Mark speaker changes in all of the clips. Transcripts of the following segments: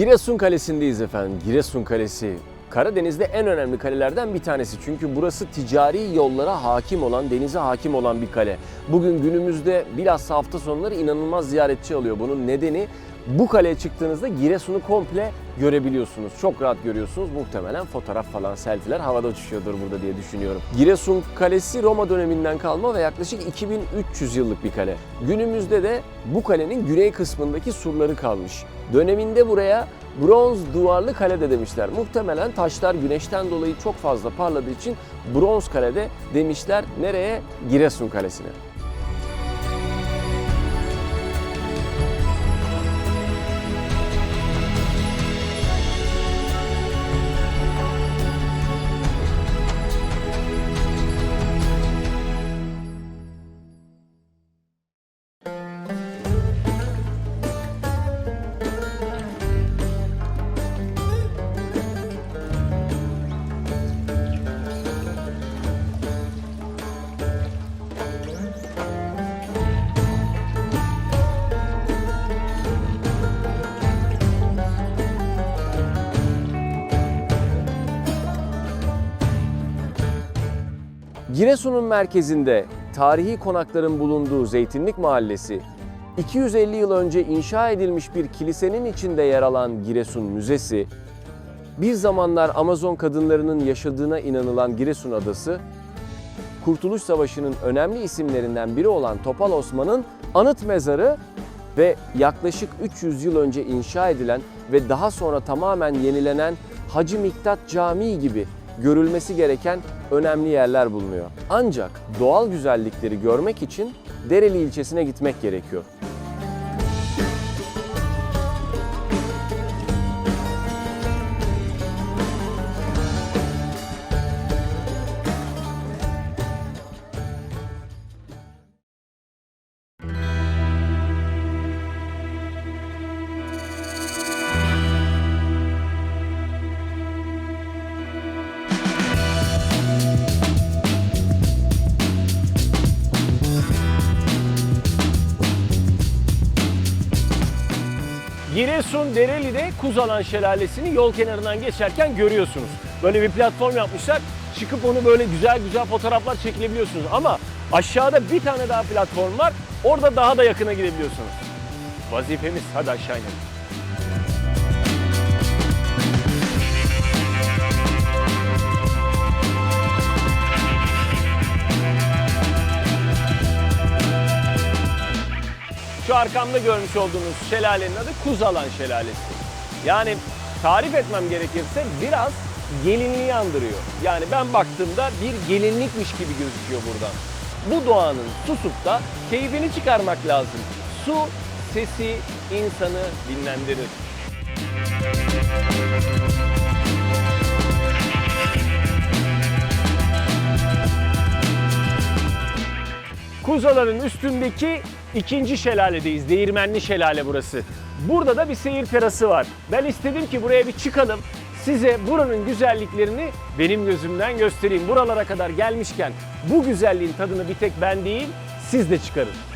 Speaker 1: Giresun Kalesi'ndeyiz efendim. Giresun Kalesi Karadeniz'de en önemli kalelerden bir tanesi. Çünkü burası ticari yollara hakim olan, denize hakim olan bir kale. Bugün günümüzde bilhassa hafta sonları inanılmaz ziyaretçi alıyor. Bunun nedeni bu kaleye çıktığınızda Giresun'u komple görebiliyorsunuz. Çok rahat görüyorsunuz. Muhtemelen fotoğraf falan, selfiler havada uçuşuyordur burada diye düşünüyorum. Giresun Kalesi Roma döneminden kalma ve yaklaşık 2300 yıllık bir kale. Günümüzde de bu kalenin güney kısmındaki surları kalmış. Döneminde buraya bronz duvarlı kale de demişler. Muhtemelen taşlar güneşten dolayı çok fazla parladığı için bronz kalede demişler. Nereye? Giresun Kalesi'ne. Giresun'un merkezinde tarihi konakların bulunduğu Zeytinlik Mahallesi, 250 yıl önce inşa edilmiş bir kilisenin içinde yer alan Giresun Müzesi, bir zamanlar Amazon kadınlarının yaşadığına inanılan Giresun Adası, Kurtuluş Savaşı'nın önemli isimlerinden biri olan Topal Osman'ın anıt mezarı ve yaklaşık 300 yıl önce inşa edilen ve daha sonra tamamen yenilenen Hacı Miktat Camii gibi görülmesi gereken önemli yerler bulunuyor. Ancak doğal güzellikleri görmek için Dereli ilçesine gitmek gerekiyor. Giresun Dereli'de Kuzalan Şelalesi'ni yol kenarından geçerken görüyorsunuz. Böyle bir platform yapmışlar. Çıkıp onu böyle güzel güzel fotoğraflar çekilebiliyorsunuz. Ama aşağıda bir tane daha platform var. Orada daha da yakına gidebiliyorsunuz. Vazifemiz hadi aşağı inelim. Şu arkamda görmüş olduğunuz şelalenin adı Kuzalan Şelalesi. Yani tarif etmem gerekirse biraz gelinliği andırıyor. Yani ben baktığımda bir gelinlikmiş gibi gözüküyor buradan. Bu doğanın susup da keyfini çıkarmak lazım. Su sesi insanı dinlendirir. Kuzaların üstündeki ikinci şelaledeyiz. Değirmenli şelale burası. Burada da bir seyir terası var. Ben istedim ki buraya bir çıkalım. Size buranın güzelliklerini benim gözümden göstereyim. Buralara kadar gelmişken bu güzelliğin tadını bir tek ben değil, siz de çıkarın.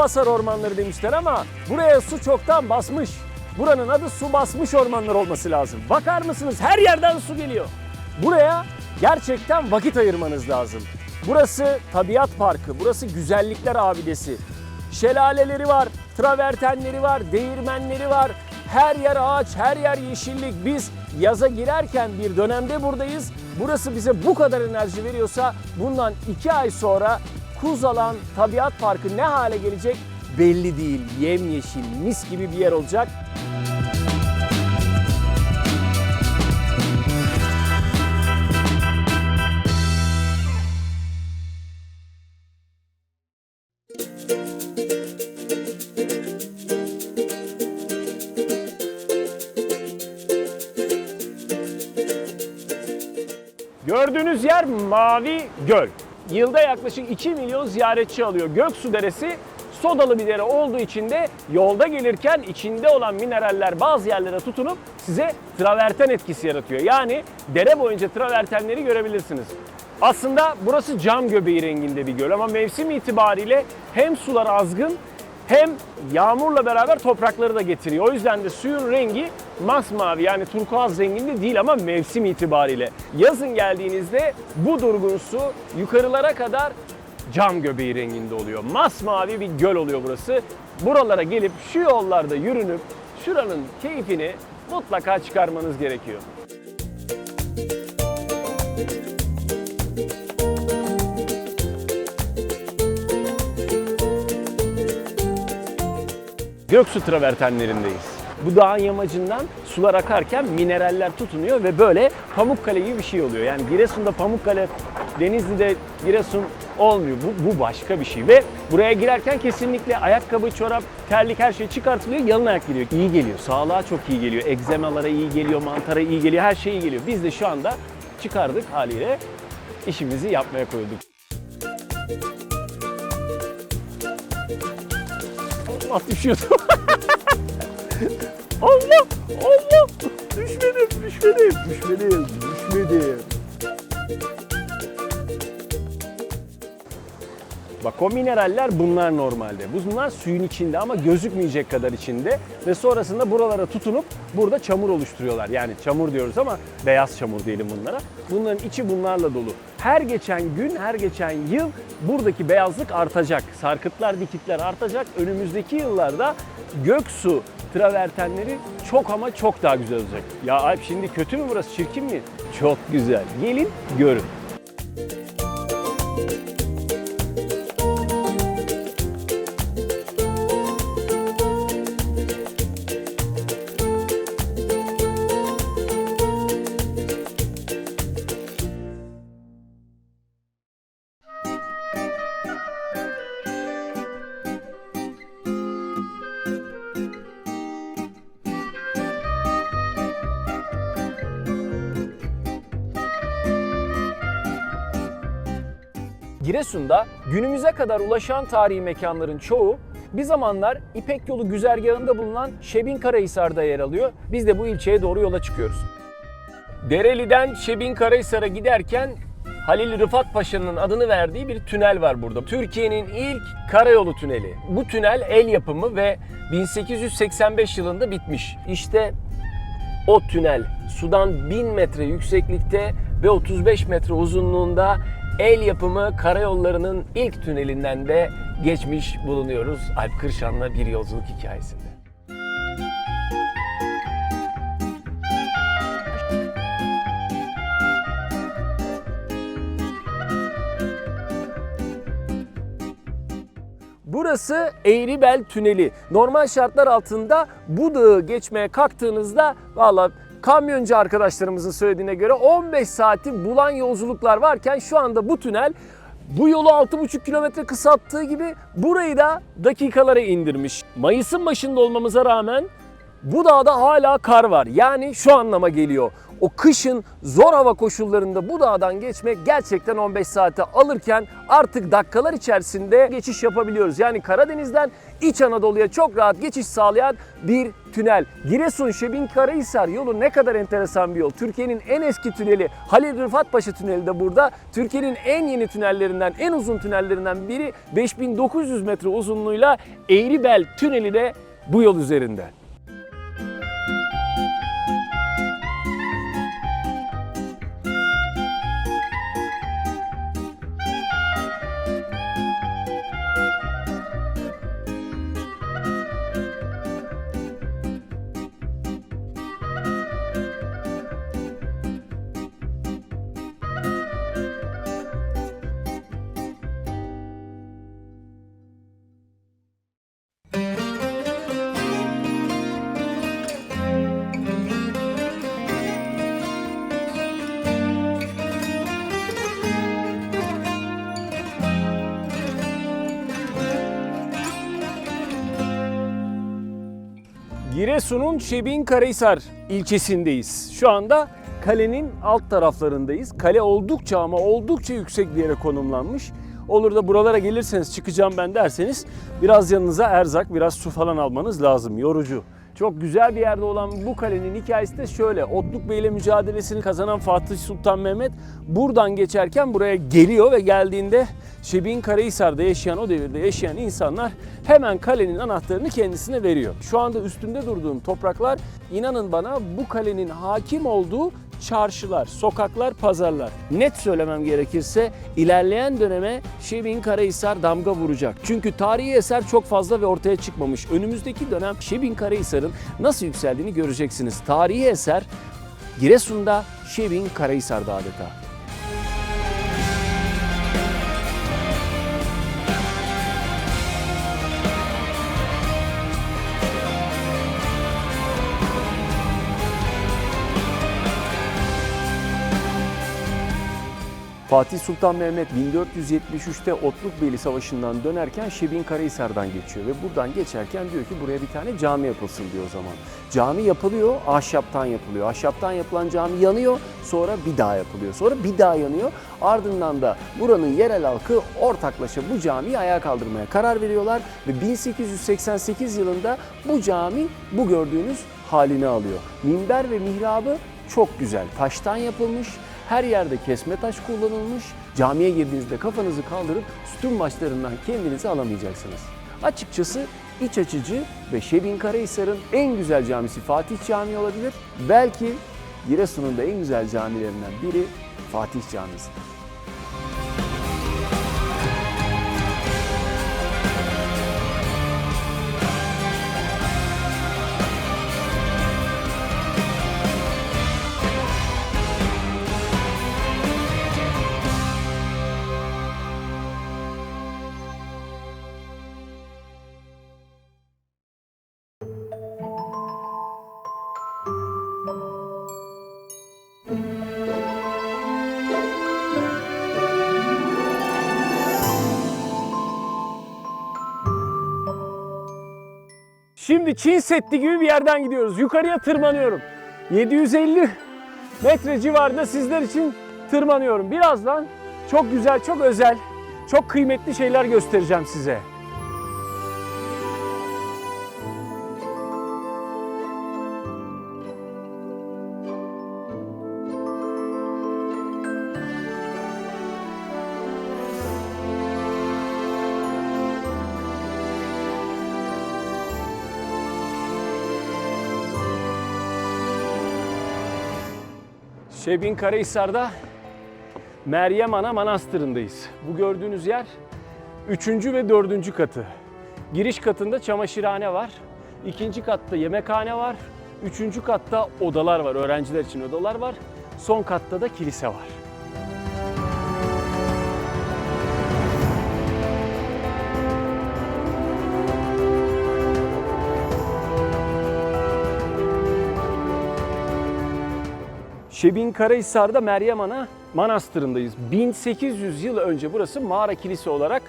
Speaker 1: Basar ormanları demişler ama buraya su çoktan basmış. Buranın adı su basmış ormanlar olması lazım. Bakar mısınız her yerden su geliyor. Buraya gerçekten vakit ayırmanız lazım. Burası tabiat parkı, burası güzellikler abidesi. Şelaleleri var, travertenleri var, değirmenleri var. Her yer ağaç, her yer yeşillik. Biz yaza girerken bir dönemde buradayız. Burası bize bu kadar enerji veriyorsa bundan iki ay sonra Kuzalan Tabiat Parkı ne hale gelecek belli değil. Yemyeşil, mis gibi bir yer olacak. Gördüğünüz yer Mavi Göl. Yılda yaklaşık 2 milyon ziyaretçi alıyor. Göksu Deresi sodalı bir dere olduğu için de yolda gelirken içinde olan mineraller bazı yerlere tutunup size traverten etkisi yaratıyor. Yani dere boyunca travertenleri görebilirsiniz. Aslında burası cam göbeği renginde bir göl ama mevsim itibariyle hem sular azgın hem yağmurla beraber toprakları da getiriyor. O yüzden de suyun rengi masmavi yani turkuaz renginde değil ama mevsim itibariyle. Yazın geldiğinizde bu durgun su yukarılara kadar cam göbeği renginde oluyor. Masmavi bir göl oluyor burası. Buralara gelip şu yollarda yürünüp şuranın keyfini mutlaka çıkarmanız gerekiyor. Göksu travertenlerindeyiz. Bu dağın yamacından sular akarken mineraller tutunuyor ve böyle Pamukkale gibi bir şey oluyor. Yani Giresun'da Pamukkale, Denizli'de Giresun olmuyor. Bu, bu başka bir şey ve buraya girerken kesinlikle ayakkabı, çorap, terlik her şey çıkartılıyor. Yalın ayak giriyor. İyi geliyor. Sağlığa çok iyi geliyor. Egzemalara iyi geliyor, mantara iyi geliyor. Her şey iyi geliyor. Biz de şu anda çıkardık haliyle işimizi yapmaya koyulduk. Allah düşüyordum. Allah! Allah! Düşmedim, düşmedim, düşmedim, düşmedim. Bak o mineraller bunlar normalde. Bunlar suyun içinde ama gözükmeyecek kadar içinde ve sonrasında buralara tutunup burada çamur oluşturuyorlar. Yani çamur diyoruz ama beyaz çamur diyelim bunlara. Bunların içi bunlarla dolu. Her geçen gün, her geçen yıl buradaki beyazlık artacak. Sarkıtlar, dikitler artacak. Önümüzdeki yıllarda Göksu travertenleri çok ama çok daha güzel olacak. Ya Alp şimdi kötü mü burası, çirkin mi? Çok güzel. Gelin görün. Giresun'da günümüze kadar ulaşan tarihi mekanların çoğu bir zamanlar İpek Yolu güzergahında bulunan Şebin Karahisar'da yer alıyor. Biz de bu ilçeye doğru yola çıkıyoruz. Dereli'den Şebin Karahisar'a giderken Halil Rıfat Paşa'nın adını verdiği bir tünel var burada. Türkiye'nin ilk karayolu tüneli. Bu tünel el yapımı ve 1885 yılında bitmiş. İşte o tünel sudan 1000 metre yükseklikte ve 35 metre uzunluğunda el yapımı karayollarının ilk tünelinden de geçmiş bulunuyoruz Alp Kırşan'la bir yolculuk hikayesinde. Burası Eğribel Tüneli. Normal şartlar altında bu dağı geçmeye kalktığınızda valla kamyoncu arkadaşlarımızın söylediğine göre 15 saati bulan yolculuklar varken şu anda bu tünel bu yolu 6,5 kilometre kısalttığı gibi burayı da dakikalara indirmiş. Mayıs'ın başında olmamıza rağmen bu dağda hala kar var. Yani şu anlama geliyor. O kışın zor hava koşullarında bu dağdan geçmek gerçekten 15 saate alırken artık dakikalar içerisinde geçiş yapabiliyoruz. Yani Karadeniz'den İç Anadolu'ya çok rahat geçiş sağlayan bir tünel. Giresun Şebin Karahisar yolu ne kadar enteresan bir yol. Türkiye'nin en eski tüneli Halil Rıfat Paşa Tüneli de burada. Türkiye'nin en yeni tünellerinden, en uzun tünellerinden biri 5900 metre uzunluğuyla Eğribel Tüneli de bu yol üzerinde. Giresun'un Şebin Karahisar ilçesindeyiz. Şu anda kalenin alt taraflarındayız. Kale oldukça ama oldukça yüksek bir yere konumlanmış.
Speaker 2: Olur da buralara gelirseniz çıkacağım ben derseniz biraz yanınıza erzak, biraz su falan almanız lazım. Yorucu. Çok güzel bir yerde olan bu kalenin hikayesi de şöyle. Otluk Bey ile mücadelesini kazanan Fatih Sultan Mehmet buradan geçerken buraya geliyor ve geldiğinde Şebin Karahisar'da yaşayan o devirde yaşayan insanlar hemen kalenin anahtarını kendisine veriyor. Şu anda üstünde durduğum topraklar inanın bana bu kalenin hakim olduğu çarşılar, sokaklar, pazarlar. Net söylemem gerekirse ilerleyen döneme Şebin Karahisar damga vuracak. Çünkü tarihi eser çok fazla ve ortaya çıkmamış. Önümüzdeki dönem Şebin Karahisar'ın nasıl yükseldiğini göreceksiniz. Tarihi eser Giresun'da Şebin Karahisar'da adeta. Fatih Sultan Mehmet 1473'te Otlukbeyli Savaşı'ndan dönerken Şebin Karahisar'dan geçiyor ve buradan geçerken diyor ki buraya bir tane cami yapılsın diyor o zaman. Cami yapılıyor, ahşaptan yapılıyor. Ahşaptan yapılan cami yanıyor, sonra bir daha yapılıyor. Sonra bir daha yanıyor. Ardından da buranın yerel halkı ortaklaşa bu camiyi ayağa kaldırmaya karar veriyorlar ve 1888 yılında bu cami bu gördüğünüz halini alıyor. Minber ve mihrabı çok güzel. Taştan yapılmış. Her yerde kesme taş kullanılmış. Camiye girdiğinizde kafanızı kaldırıp sütun başlarından kendinizi alamayacaksınız. Açıkçası iç açıcı ve Şebin Karahisar'ın en güzel camisi Fatih Camii olabilir. Belki Giresun'un da en güzel camilerinden biri Fatih Camisi'dir. Şimdi Çin Seddi gibi bir yerden gidiyoruz. Yukarıya tırmanıyorum. 750 metre civarında sizler için tırmanıyorum. Birazdan çok güzel, çok özel, çok kıymetli şeyler göstereceğim size. Şebin Karahisar'da Meryem Ana Manastırı'ndayız. Bu gördüğünüz yer 3. ve 4. katı. Giriş katında çamaşırhane var. ikinci katta yemekhane var. Üçüncü katta odalar var. Öğrenciler için odalar var. Son katta da kilise var. Şebin Karahisar'da Meryem Ana Manastırı'ndayız. 1800 yıl önce burası mağara kilise olarak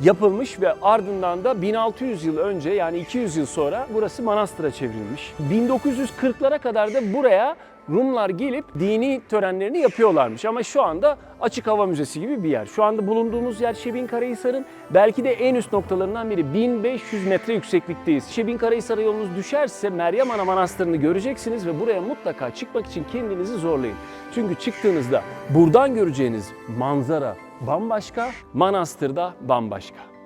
Speaker 2: yapılmış ve ardından da 1600 yıl önce yani 200 yıl sonra burası manastıra çevrilmiş. 1940'lara kadar da buraya Rumlar gelip dini törenlerini yapıyorlarmış ama şu anda açık hava müzesi gibi bir yer. Şu anda bulunduğumuz yer Şebin Karahisar'ın belki de en üst noktalarından biri. 1500 metre yükseklikteyiz. Şebin Karahisar'a yolunuz düşerse Meryem Ana Manastırı'nı göreceksiniz ve buraya mutlaka çıkmak için kendinizi zorlayın. Çünkü çıktığınızda buradan göreceğiniz manzara bambaşka, manastırda bambaşka.